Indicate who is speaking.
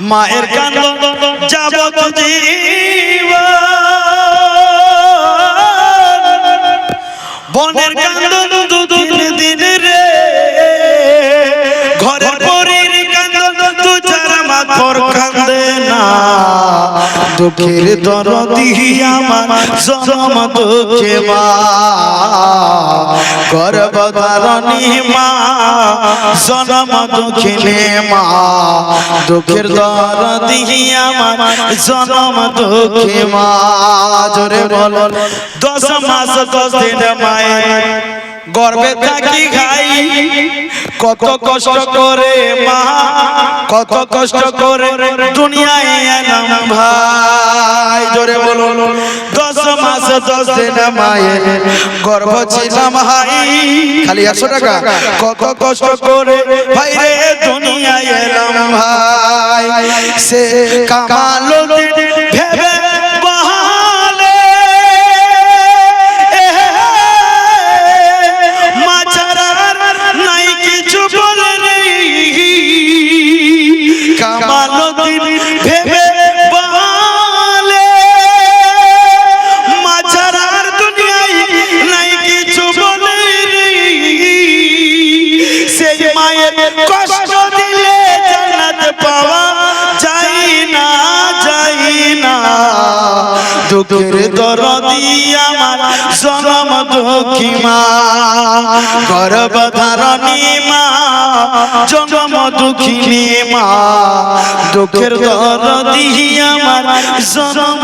Speaker 1: মায়ের কান্দ যাবত বনের কান্দ দু দিন রে। ঘরের পরের কান্দ দু চার মাথর দুঃখের দরদি আমার দুঃখে মা। জনম দুঃখিনে মা। দুঃখের দরদি জনম দুঃখে মা। জোরে বল দশ মাস দশ দিন মায়ের গর্বে থাকি খাই। কত কষ্ট করে মা। কত কষ্ট করে দুনিয়ায় এলাম ভাই। জোরে বলুন। দশ মাস দশ দিন মায়ের গর্ভ ছিলাম হাই খালি একশো টাকা। কত কষ্ট করে ভাই রে দুনিয়ায় এলাম ভাই। সে কামালো কষ্ট দিলে জান্নাত পাওয়া যায় না যায় না। দুঃখের দরদি আমার জনম দুঃখী মা গর্ভধারণী মা, জনম দুঃখিনী মা। দুঃখের আমার জনম